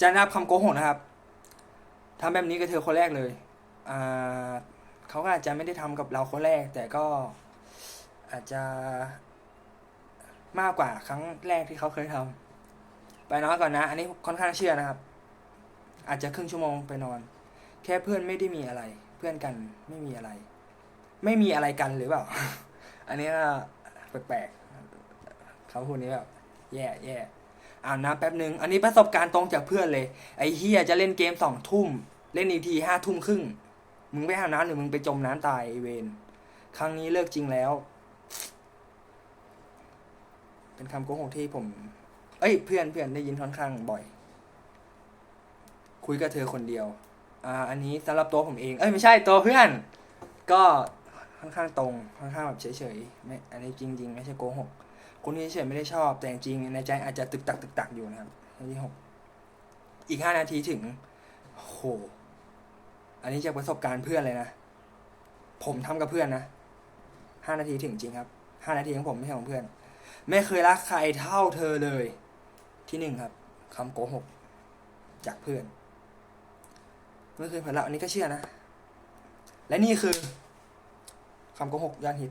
จะนับคำโกหกนะครับทำแบบนี้กับเธอคนแรกเลยเขาก็อาจจะไม่ได้ทำกับเราคนแรก แต่ก็อาจจะมากกว่าครั้งแรกที่เขาเคยทำไปนอนก่อนนะ อันนี้ค่อนข้างเชื่อนะครับ อาจจะครึ่งชั่วโมงไปนอน แค่เพื่อนไม่ได้มีอะไร เพื่อนกันไม่มีอะไร ไม่มีอะไรกันหรือเปล่า อันนี้ก็แปลกๆเขาพูดนี้แบบแย่แย่ อาบน้ำแป๊บนึง อันนี้ประสบการณ์ตรงจากเพื่อนเลย ไอ้เฮียจะเล่นเกมสองทุ่ม เล่นอีกทีห้าทุ่มครึ่ง มึงไปอาบน้ำหรือมึงไปจมน้ำตายไอเวนครั้งนี้เลิกจริงแล้ว เป็นคำโกหกที่ผม เอ้ย เพื่อนเพื่อนได้ยินค่อนข้างบ่อย คุยกับเธอคนเดียว อ่า อันนี้สำหรับตัวผมเอง เอ้ยไม่ใช่ตัวเพื่อน ก็ค่อนข้างตรง ค่อนข้างแบบเฉยๆไม่ อันนี้จริง ๆ ไม่ใช่โกหก คนที่เฉยไม่ได้ชอบ แต่จริงในใจอาจจะตึกตักตึกตักอยู่นะครับอันที่หกอีกห้านาทีถึงโหอันนี้จากประสบการณ์เพื่อนเลยนะ ผมทำกับเพื่อนนะห้านาทีถึงจริงครับห้านาทีของผมไม่ใช่ของเพื่อน ไม่เคยรักใครเท่าเธอเลย ที่หนึ่งครับคำโกหก จากเพื่อนเมื่อคืนผ่านละอันนี้ก็เชื่อนะ และนี่คือคำโกหกยอดฮิต